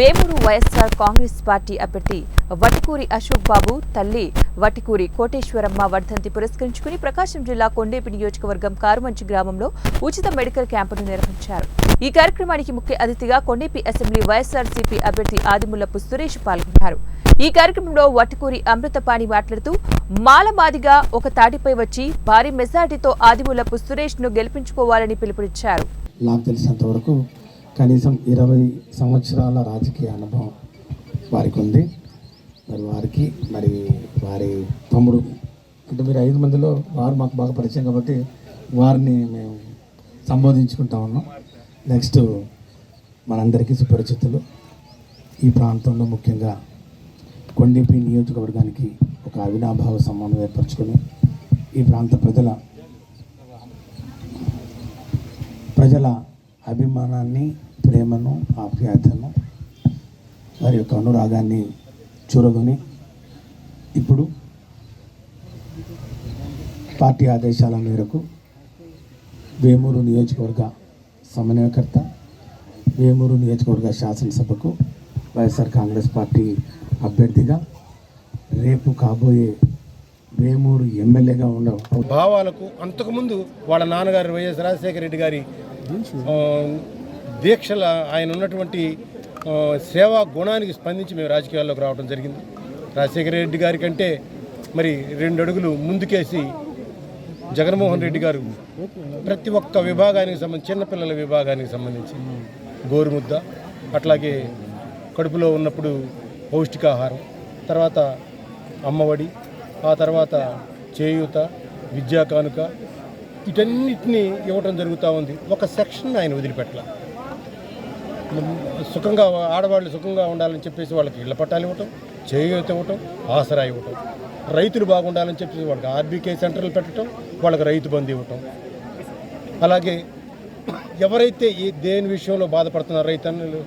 Vemuru YSR Congress party అభ్యర్థి వటికూరి అశోక్ బాబు తల్లి వటికూరి కోటేశ్వరమ్మ వర్ధంతి పురస్కరించుకుని ప్రకాశం జిల్లా కొండేపి నియోజకవర్గం కారుమంచి గ్రామంలో ఉచిత మెడికల్ క్యాంపును నిర్వహించారు. ఈ కార్యక్రమానికి ముఖ్య అతిథిగా కొండేపి అసెంబ్లీ వైఎస్ఆర్సీపీ అభ్యర్థి ఆదిముల్లపు సురేష్ పాల్గొన్నారు. ఈ కార్యక్రమంలో వటికూరి అమృతపాణి మాట్లాడుతూ మాలమాదిగా ఒక తాటిపై వచ్చి భారీ మెజార్టీతో ఆదిముల్లపు సురేష్ను గెలిపించుకోవాలని పిలుపునిచ్చారు. నాకు తెలిసినంత వరకు కనీసం ఇరవై సంవత్సరాల రాజకీయ అనుభవం వారికి ఉంది. మరి వారికి మరి వారి తమ్ముడు అంటే మీరు ఐదు మందిలో వారు మాకు బాగా పరిచయం కాబట్టి వారిని మేము సంబోధించుకుంటా ఉన్నాం. నెక్స్ట్ మనందరికీ సుపరిచితులు. ఈ ప్రాంతంలో ముఖ్యంగా కొండేపి నియోజకవర్గానికి ఒక అవినాభావ సంబంధం ఏర్పరచుకొని ఈ ప్రాంత ప్రజల ప్రజల అభిమానాన్ని ప్రేమను ఆప్యాయతను వారి యొక్క అనురాగాన్ని చూరగొని ఇప్పుడు పార్టీ ఆదేశాల మేరకు వేమూరు నియోజకవర్గ సమన్వయకర్త వేమూరు నియోజకవర్గ శాసనసభకు వైఎస్ఆర్ కాంగ్రెస్ పార్టీ అభ్యర్థిగా రేపు కాబోయే వేమూరు ఎమ్మెల్యేగా ఉండవు భావాలకు అంతకుముందు వాళ్ళ నాన్నగారు వైఎస్ రాజశేఖర రెడ్డి గారి దీక్షల ఆయన ఉన్నటువంటి సేవా గుణానికి స్పందించి మేము రాజకీయాల్లోకి రావడం జరిగింది. రాజశేఖర రెడ్డి గారి కంటే మరి రెండు అడుగులు ముందుకేసి జగన్మోహన్ రెడ్డి గారు ప్రతి ఒక్క విభాగానికి సంబంధించి చిన్నపిల్లల విభాగానికి సంబంధించి గోరుముద్ద అట్లాగే కడుపులో ఉన్నప్పుడు పౌష్టికాహారం తర్వాత అమ్మఒడి ఆ తర్వాత చేయూత విద్యా కానుక వీటన్నిటిని ఇవ్వటం జరుగుతూ ఉంది. ఒక సెక్షన్ ఆయన వదిలిపెట్టల. సుఖంగా ఆడవాళ్ళు సుఖంగా ఉండాలని చెప్పేసి వాళ్ళకి ఇళ్ళ పట్టాలు ఇవ్వటం చేయూత ఇవ్వటం ఆసరా ఇవ్వటం రైతులు బాగుండాలని చెప్పేసి వాళ్ళకి ఆర్బీకే సెంటర్లు పెట్టడం వాళ్ళకి రైతు బంధు ఇవ్వటం. అలాగే ఎవరైతే ఈ దేని విషయంలో బాధపడుతున్నారో రైతన్నులు